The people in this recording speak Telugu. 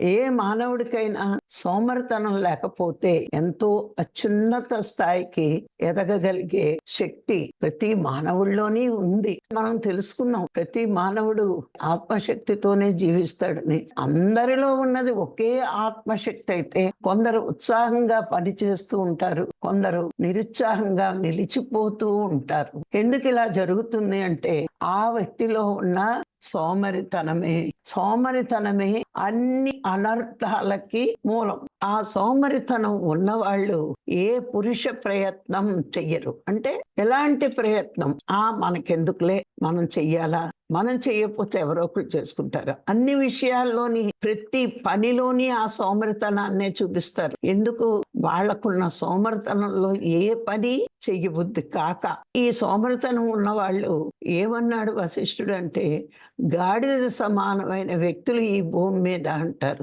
ఏ మానవుడికైనా సోమరితనం లేకపోతే ఎంతో అత్యున్నత స్థాయికి ఎదగగలిగే శక్తి ప్రతి మానవుల్లోనే ఉంది. మనం తెలుసుకున్నాం ప్రతి మానవుడు ఆత్మశక్తితోనే జీవిస్తాడని. అందరిలో ఉన్నది ఒకే ఆత్మశక్తి అయితే కొందరు ఉత్సాహంగా పనిచేస్తూ ఉంటారు కొందరు నిరుత్సాహంగా నిలిచిపోతూ ఉంటారు. ఎందుకు ఇలా జరుగుతుంది అంటే ఆ వ్యక్తిలో ఉన్న సోమరితనమే. సోమరితనమే అన్ని అనర్థాలకి మూలం. ఆ సోమరితనం ఉన్నవాళ్ళు ఏ పురుష ప్రయత్నం చెయ్యరు. అంటే ఎలాంటి ప్రయత్నం? ఆ మనకెందుకులే? మనం చెయ్యాలా? మనం చెయ్యకపోతే ఎవరో ఒకరు చేసుకుంటారు? అన్ని విషయాల్లోని ప్రతి పనిలోని ఆ సోమరితనాన్నే చూపిస్తారు. ఎందుకు? వాళ్ళకున్న సోమరితనంలో ఏ పని చెయ్యబుద్ధి కాక. ఈ సోమరితనం ఉన్న వాళ్ళు ఏమన్నాడు వశిష్ఠుడు అంటే గాడిద సమానమైన వ్యక్తులు ఈ భూమి మీద అంటారు.